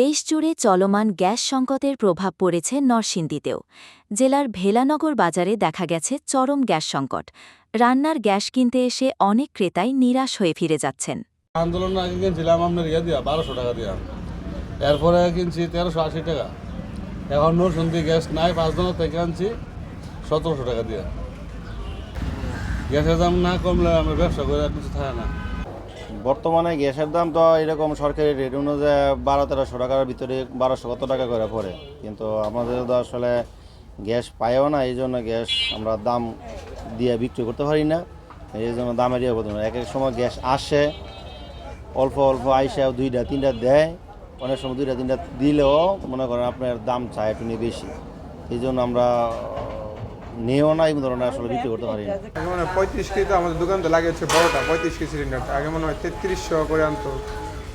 দেশজুড়ে চলমান গ্যাস সংকটের প্রভাব পড়েছে নরসিংদীতেও। জেলার ভেলানগর বাজারে দেখা গেছে চরম গ্যাস সংকট। রান্নার গ্যাস কিনতে এসে অনেক ক্রেতাই নিরাশ হয়ে ফিরে যাচ্ছেন। আন্দোলন আগে কিনছিলাম বারোশো টাকা দিয়া। এরপরে কিনছি তেরোশো আশি টাকা। এখন নরসুন্দি গ্যাস নাই, পাঁচ দিনের থেকে আনছি সতেরোশো টাকা দিয়া। গ্যাসের দাম না কমলে আমার ব্যবসা করে কিছু থাকে না। বর্তমানে গ্যাসের দাম তো এরকম সরকারি রেট অনুযায়ী বারো তেরোশো টাকার ভিতরে বারোশো কত টাকা করে পড়ে। কিন্তু আমাদের তো আসলে গ্যাস পাইও না, এই জন্য গ্যাস আমরা দাম দিয়ে বিক্রি করতে পারি না। এই জন্য দামের ইয়ে করতে এক এক সময় গ্যাস আসে, অল্প অল্প আইসা দুইটা, তিনটা দেয়। অনেক সময় দুইটা, তিনটা দিলেও মনে করেন আপনার দাম চায় একটু বেশি। এই জন্য আমরা নিয়েও না এই ধরনের আসলে বিক্রি করতে পারি না। আগে হয় পঁয়ত্রিশ কেজি তো আমাদের দোকানতে লাগে হচ্ছে বড়টা পঁয়ত্রিশ কেজি সিলিন্ডারটা আগে মনে হয় তেত্রিশশো করে আনতো।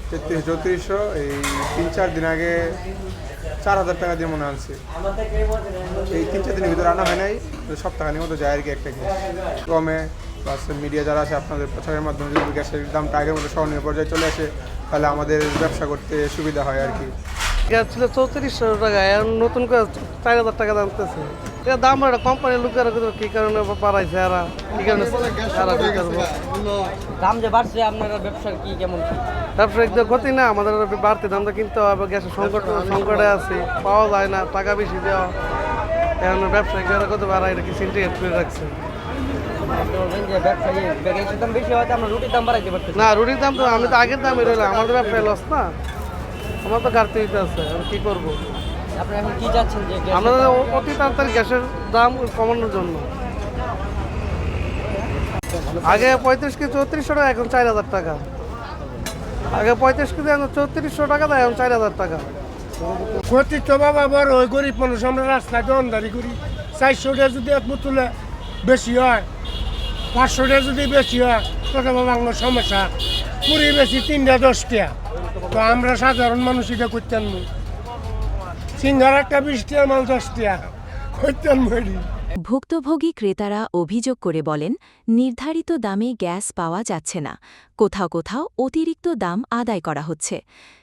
তেত্রিশ, চৌত্রিশশো, এই তিন, চার দিন আগে চার হাজার টাকা দিয়ে মনে আনছি। এই তিন, চার দিনের ভিতরে আনা হয় নাই, তো নিয়ে মতো যায় আর কি একটা গ্যাস কমে প্লাস মিডিয়া যারা আছে আপনাদের প্রচারের মাধ্যমে যদি গ্যাসের দামটা আগের মতো সহনীয় পর্যায়ে চলে আসে, তাহলে আমাদের ব্যবসা করতে সুবিধা হয় আর কি। গ্যাস ছিল চৌত্রিশশো টাকা এখন নতুন করে চার হাজার টাকা দামতেছে এটা দাম বাড়ে কোম্পানির লোকেরা কি কারণে বাড়াইছে এরা? কি কারণে এরা কি করব? দাম যে বাড়ছে আপনারা ব্যবসার কি কেমন? কি ব্যবসায়িকদের ক্ষতি না আমাদের বাড়তি দামটা কিনতে হবে গ্যাসের সংকট সংকটে আছে পাওয়া যায় না টাকা বেশি দেওয়া। এখন ব্যবসায়িকরা কত বাড়ায় এটা কি সিন্ডিকেট করে রাখছে? আপনি বলবেন যে ব্যবসা গ্যাসের দাম বেশি হয়তো আমরা রুটির দাম বাড়াইতে না। রুটির দাম তো আমি তো আগের দামই রইলাম আমাদের ব্যবসায় লস না। আমার তো ঘাটতি দিতে আছে আমি কী করব? আপনি এখন কি যাচ্ছেন যে গ্যাসের আমরা অতি তাড়াতাড়ি গ্যাসের দাম কমানোর জন্য। আগে পঁয়ত্রিশ কেজি চৌত্রিশশো টাকা এখন চার হাজার টাকা। আগে পঁয়ত্রিশ কেজি এখন চৌত্রিশশো টাকা দেয় এখন চার হাজার টাকা। ক্ষতি তো বাবা বড় ওই গরিব মানুষ আমরা রাস্তায় দোকানদারি করি। চারশোটা যদি এক বোতলে বেশি হয় পাঁচশোটা যদি বেশি হয় তত বাবা আমার সমস্যা। পুরি বেশি তিনটা দশটা তো আমরা সাধারণ মানুষ এটা করতেন না। সিঙ্গার একটা মাল দশটা করতেন মরি ভুক্তভোগী ক্রেতারা অভিযোগ করে বলেন, নির্ধারিত দামে গ্যাস পাওয়া যাচ্ছে না। কোথাও কোথাও অতিরিক্ত দাম আদায় করা হচ্ছে।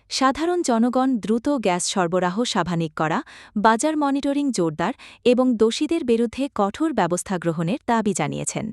সাধারণ জনগণ দ্রুত গ্যাস সরবরাহ স্বাভাবিক করা, বাজার মনিটরিং জোরদার এবং দোষীদের বিরুদ্ধে কঠোর ব্যবস্থা গ্রহণের দাবি জানিয়েছেন।